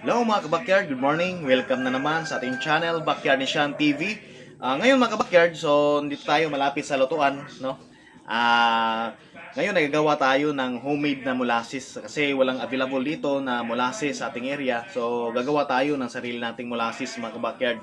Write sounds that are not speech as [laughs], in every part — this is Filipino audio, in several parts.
Hello mga kabakyard, good morning. Welcome na naman sa ating channel, Backyard ni Sean TV. Ah, ngayon mga kabakyard, so dito tayo malapit sa lutuan, no? Ah, ngayon nagagawa tayo ng homemade na molasses kasi walang available dito na molasses sa ating area. So gagawa tayo ng sarili nating molasses mga kabakyard.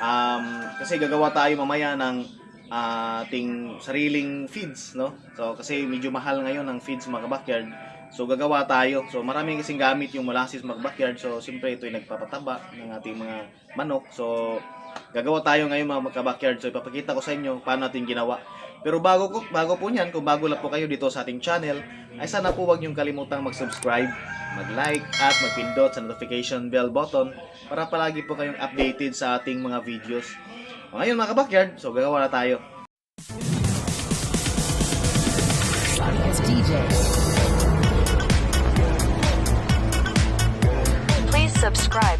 Um, kasi gagawa tayo mamaya ng ah, ating sariling feeds, no? So kasi medyo mahal ngayon ang feeds mga kabakyard. So gagawa tayo. So marami kasing gamit yung molasses mga backyard. So siyempre ito ay nagpapataba ng ating mga manok. So gagawa tayo ngayon mga backyard. So ipapakita ko sa inyo paano natin ginawa. Pero bago ko bago po niyan, kung bago lang po kayo dito sa ating channel, ay sana po wag niyong kalimutang mag-subscribe, mag-like at magpindot sa notification bell button para palagi po kayong updated sa ating mga videos. O, ngayon mga backyard, so gagawa na tayo.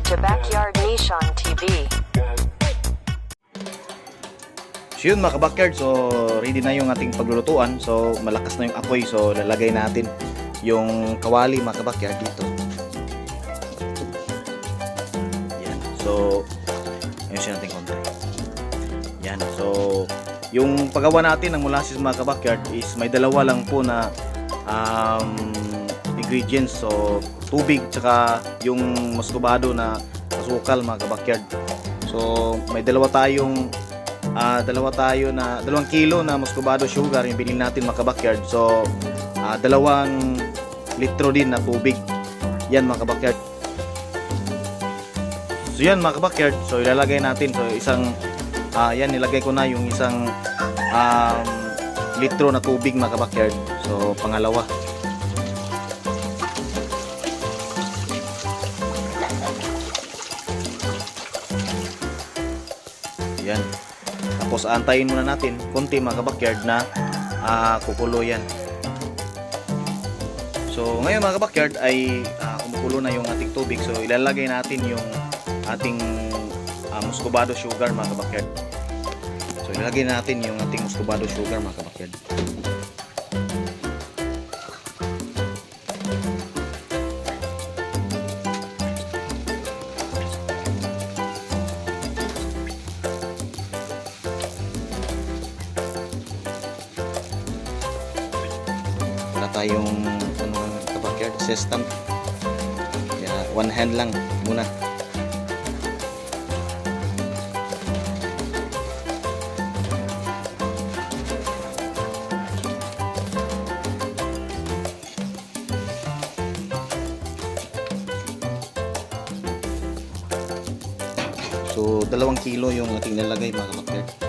To Backyard Nishon TV. So yun mga kabakyard, so ready na yung ating paglulutuan. So malakas na yung apoy, so lalagay natin yung kawali mga kabakyard dito. Yan. So, ayusin natin konti. Yan. So, yung paggawa natin ng molasses mga kabakyard is may dalawa lang po na um, ingredients. So, tubig tsaka yung muscovado na asukal mga kabakyard. So, may dalawa tayong ah dalawa tayo na dalawang kilo na muscovado sugar yung binili natin mga kabakyard. So, ah, dalawang litro din na tubig. Yan mga kabakyard. So yan mga kabakyard. So ilalagay natin. So isang ah yan nilagay ko na yung isang um, litro na tubig mga kabakyard. So pangalawa. Yan. Tapos antayin muna natin konti mga kabakyard na ah, kukulo yan. So ngayon mga kabakyard ay ah, kumukulo na yung ating tubig. So ilalagay natin yung ating ah, muscovado sugar mga kabakyard. So ilalagay natin yung ating muscovado sugar mga kabakyard. Tayong ano kabakyard system. Kaya one hand lang muna. So, dalawang kilo yung ating nilagay mga kabakyard.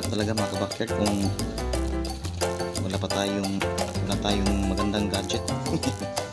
Hirap talaga mga kabakyard kung wala pa tayong wala tayong magandang gadget [laughs]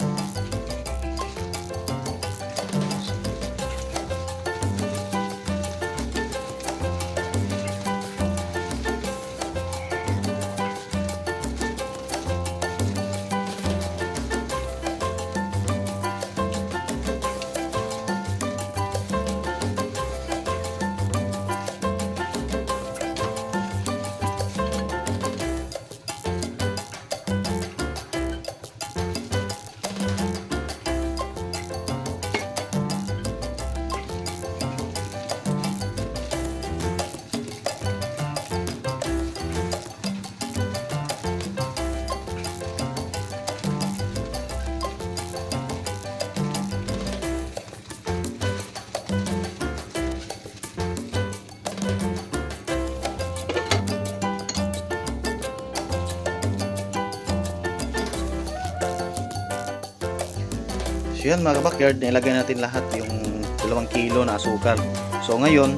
So yan mga kabakyard, nilagay natin lahat yung dalawang kilo na asukal. So ngayon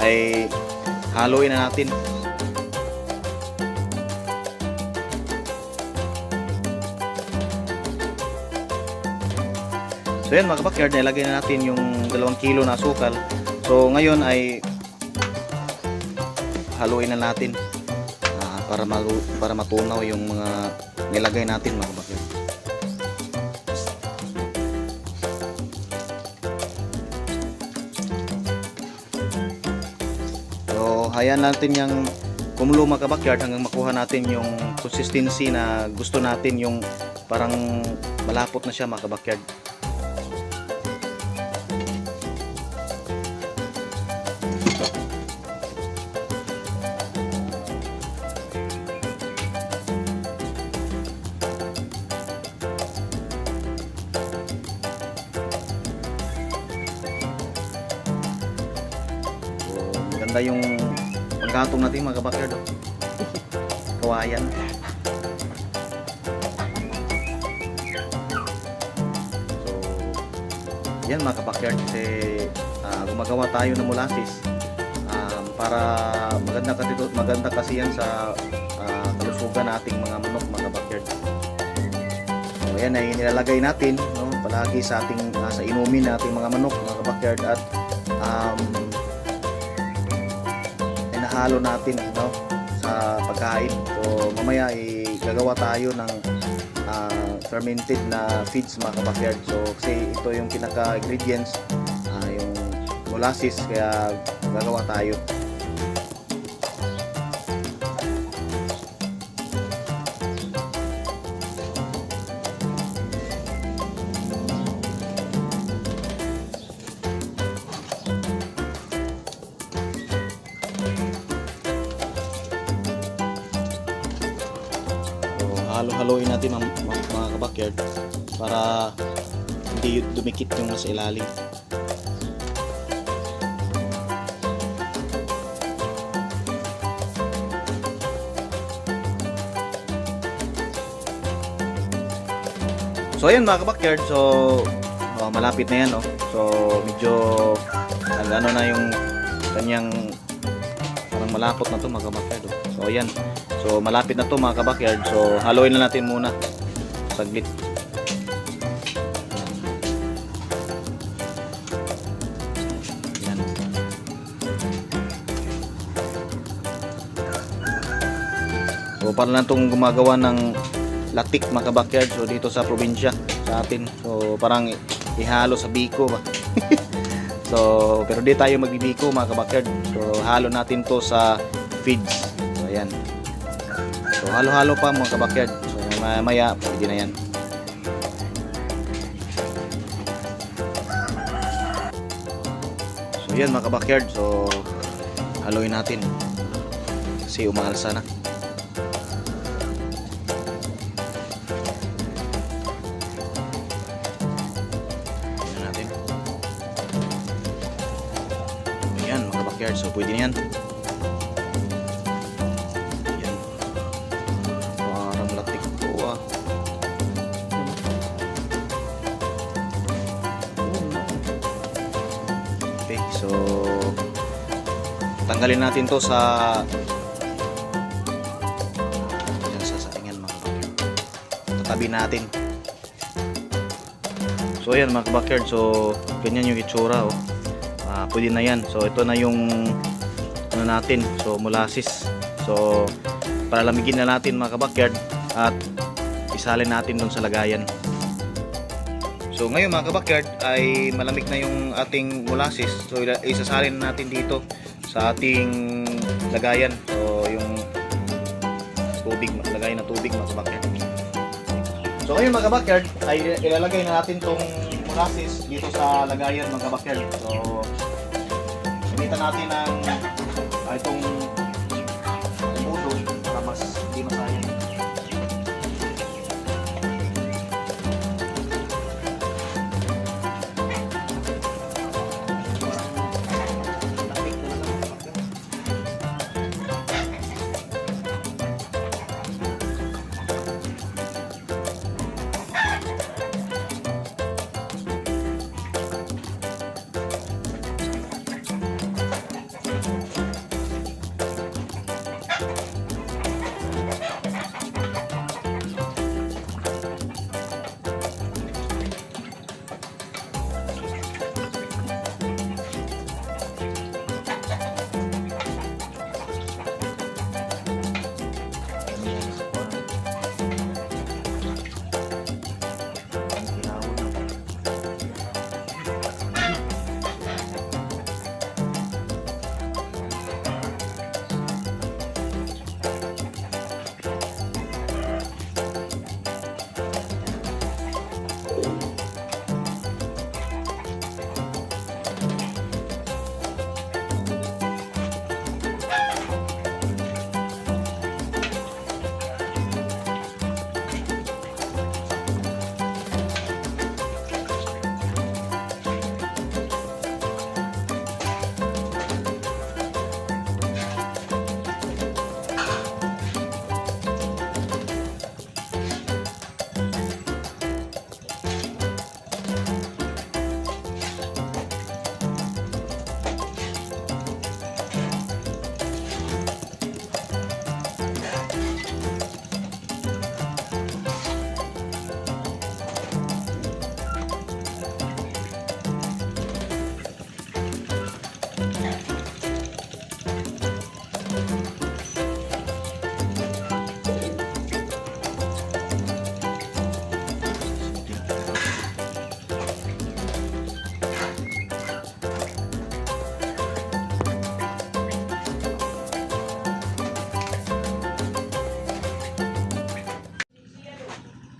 ay haluin na natin. So yan mga kabakyard, nilagay na natin yung dalawang kilo na asukal. So ngayon ay haluin na natin uh, para, para matunaw yung mga nilagay natin mga kabakyard. Hayaan natin yung kumulo mga kabakyard hanggang makuha natin yung consistency na gusto natin yung parang malapot na siya mga kabakyard. Yung pagkatong natin mga kabakyard. Kawayan. So, yan mga kabakyard kasi ah, gumagawa tayo ng molasses um, para maganda kasi, maganda kasi yan sa ah, kalusugan nating mga manok mga kabakyard. So, yan ay nilalagay natin no, palagi sa ating ah, sa inumin nating mga manok mga kabakyard at um, inahalo natin no sa pagkain. So mamaya i gagawa tayo ng ah, fermented na feeds mga kabakyard. So kasi ito yung pinaka ingredients ah, yung molasses kaya gagawa tayo. Halo-haloin natin mga, mga, kabakyard para hindi dumikit yung nasa ilalim. So ayan mga kabakyard, so oh, malapit na yan oh. So medyo ano na yung kanyang parang malapot na to mga kabakyard oh. So ayan. So malapit na to mga kabakyard. So haluin na natin muna. Saglit. Yan. So para lang tong gumagawa ng latik mga kabakyard. So dito sa probinsya sa atin. So parang ihalo sa biko ba. [laughs] so pero di tayo magbibiko mga kabakyard. So halo natin to sa feeds. So ayan. Halo-halo pa mga kabakyard. So maya pwede na yan. So yan mga kabakyard. So haluin natin. Kasi umaalsa na. Ayan mga kabakyard. So pwede na yan. Tanggalin natin to sa Ayan, sa saingan mga kabakyard. Tatabi natin. So ayan mga kabakyard, so ganyan yung itsura oh. Ah, pwede na yan. So ito na yung ano natin, so molasses. So para lamigin na natin mga kabakyard at isalin natin dun sa lagayan. So ngayon mga kabakyard ay malamig na yung ating molasses. So isasalin na natin dito sa ating lagayan. So yung tubig, lagayan na tubig mga kabakyard. So ngayon mga kabakyard ay ilalagay na natin tong molasses dito sa lagayan mga kabakyard. So gamitan natin ng ah, itong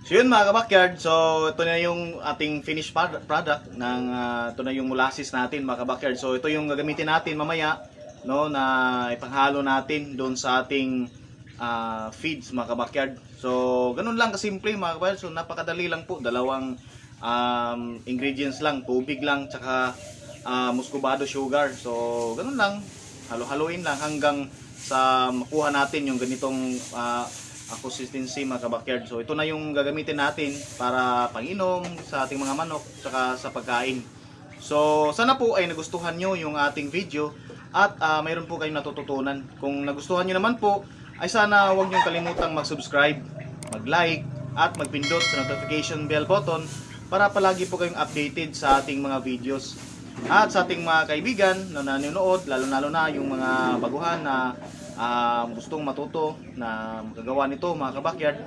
So yun mga kabakyard, so ito na yung ating finished prod- product ng ah, ito na yung molasses natin mga kabakyard. So ito yung gagamitin natin mamaya no na ipanghalo natin doon sa ating ah, feeds mga kabakyard. So ganun lang kasimple mga kabakyard. So napakadali lang po, dalawang um, ingredients lang, tubig lang tsaka ah, muscovado sugar. So ganun lang, halo-haloin lang hanggang sa makuha natin yung ganitong ang consistency mga kabakyard. So ito na yung gagamitin natin para panginom sa ating mga manok saka sa pagkain. So sana po ay nagustuhan nyo yung ating video at ah, mayroon po kayong natututunan. Kung nagustuhan nyo naman po ay sana huwag nyo kalimutang mag-subscribe, mag-like at magpindot sa notification bell button para palagi po kayong updated sa ating mga videos. At sa ating mga kaibigan na nanonood, lalo-lalo na yung mga baguhan na ah, gustong matuto na magagawa nito mga kabakyard.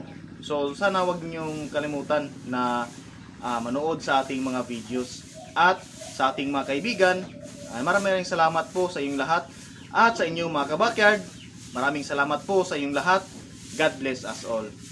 So sana wag niyong kalimutan na ah, manood sa ating mga videos. At sa ating mga kaibigan, maraming maraming salamat po sa inyong lahat. At sa inyong mga kabakyard, maraming salamat po sa inyong lahat. God bless us all.